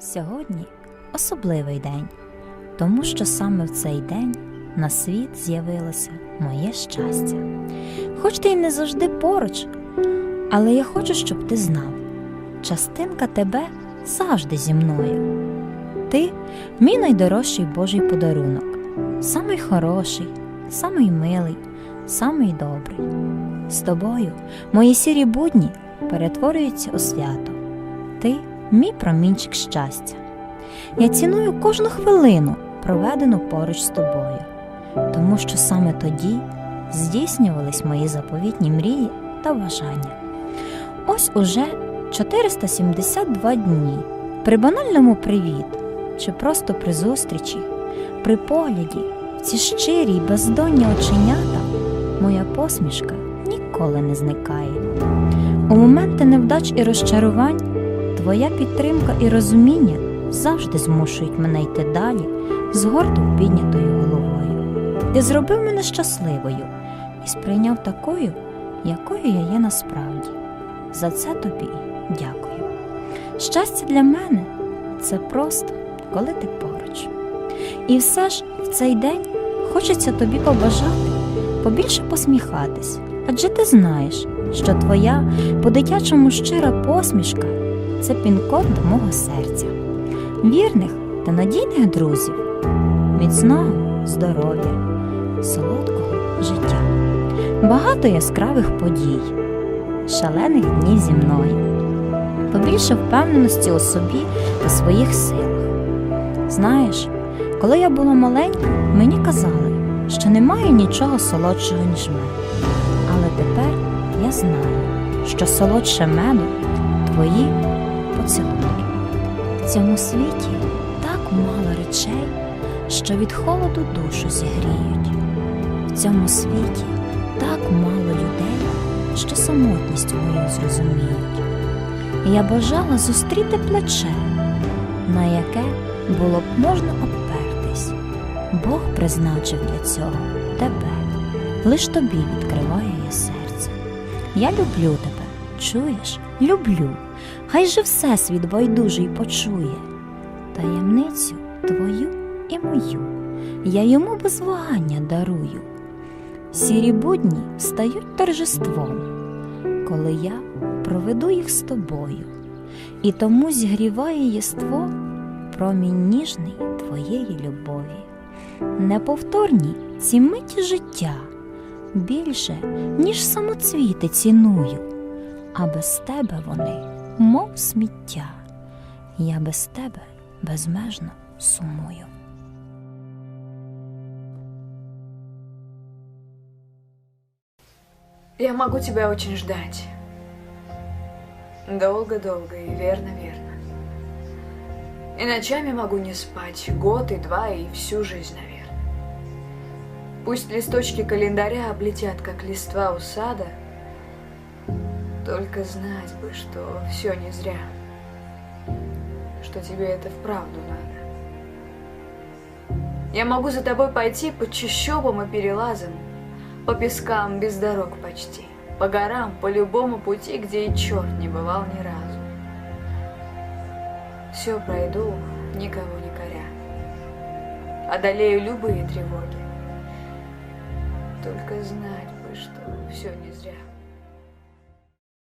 Сьогодні особливий день, тому що саме в цей день на світ з'явилося моє щастя. Хоч ти й не завжди поруч, але я хочу, щоб ти знав, частинка тебе завжди зі мною. Ти мій найдорожчий Божий подарунок, самий хороший, самий милий, самий добрий. З тобою мої сірі будні перетворюються у свято. Ти мій промінчик щастя. Я ціную кожну хвилину, проведену поруч з тобою, тому що саме тоді здійснювались мої заповітні мрії та бажання. Ось уже 472 дні при банальному привіт, чи просто при зустрічі, при погляді, в ці щирі й бездонні оченята, моя посмішка ніколи не зникає. У моменти невдач і розчарувань твоя підтримка і розуміння завжди змушують мене йти далі з гордо піднятою головою. Ти зробив мене щасливою і сприйняв такою, якою я є насправді. За це тобі дякую. Щастя для мене це просто коли ти поруч. І все ж в цей день хочеться тобі побажати побільше посміхатись, адже ти знаєш, що твоя по-дитячому щира посмішка це пін-код до мого серця, вірних та надійних друзів, міцного здоров'я, солодкого життя, багато яскравих подій, шалених днів зі мною, побільше впевненості у собі та своїх силах. Знаєш, коли я була маленька, мені казали, що немає нічого солодшого, ніж мед. Але тепер я знаю, що солодше меду твої поцілунки. В цьому світі так мало речей, що від холоду душу зігріють. В цьому світі так мало людей, що самотність мою зрозуміють. Я бажала зустріти плече, на яке було б можна обпертись. Бог призначив для цього тебе, лиш тобі відкриваю я серце. Я люблю тебе, чуєш? Люблю. Хай же всесвіт байдужий почує таємницю твою і мою, я йому без вагання дарую. Сірі будні стають торжеством, коли я проведу їх з тобою, і тому зігріває єство промінь ніжний твоєї любові. Неповторні ці миті життя більше, ніж самоцвіти ціную, а без тебе вони, мов сміття, я без тебе безмежно сумую. Я могу тебя очень ждать. Долго-долго и верно-верно. И ночами могу не спать, год и два, и всю жизнь, наверное. Пусть листочки календаря облетят, как листва у сада, только знать бы, что все не зря, что тебе это вправду надо. Я могу за тобой пойти по чащобам и перелазам, по пескам без дорог почти, по горам, по любому пути, где и черт не бывал ни разу. Все пройду, никого не коря. Одолею любые тревоги. Только знать бы, что все не зря.